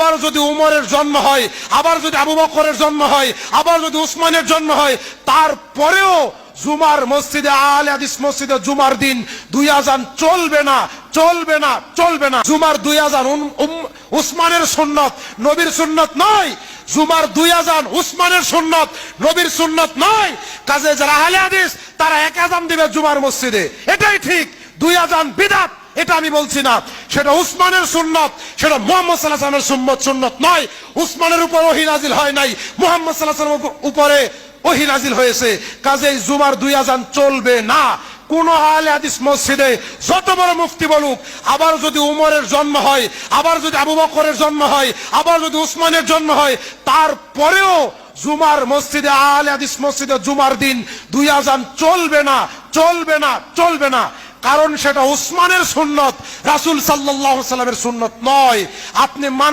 আবার যদি উমরের জন্ম হয়, আবার যদি আবু বকরের জন্ম হয়, আবার যদি উসমানের জন্ম হয়, তারপরেও জুমার মসজিদে, আলে হাদিস মসজিদে জুমার দিন দুই আজান চলবে না চলবে না চলবে না। জুমার দুই আজান উসমানের সুন্নত নবীর সুন্নত নয়, জুমার দুই আজান উসমানের সুন্নত নবীর সুন্নত নয়। কাজে যারা আহলে হাদিস, তারা এক আজান দিবে জুমার মসজিদে। এটাই ঠিক, দুই আজান বিদাত। এটা আমি বলছি না। সেটা উসমানের সুন্নত, সেটা মোহাম্মদ সাল্লাহ সাল্লামের সুন্নত নয়। উসমানের উপর ওহি নাজিল হয় নাই, মোহাম্মদ সাল্লাহ সাল্লামের উপরে ওহি নাজিল হয়েছে। কাজেই জুমার দুই আজান চলবে না। কোন আহলে হাদিস মসজিদে যত বড় মুফতি বলুক, আবার যদি উমরের জন্ম হয়, আবার যদি আবু বকরের জন্ম হয়, আবার যদি উসমানের জন্ম হয়, তারপরেও জুমার মসজিদে, আহলে হাদিস মসজিদে জুমার দিন দুই আজান চলবে না চলবে না চলবে না। কারণ সেটা উসমানের সুন্নত রাসুল সাল্লাহ সাল্লামের সুন্নত নয়। আপনি মান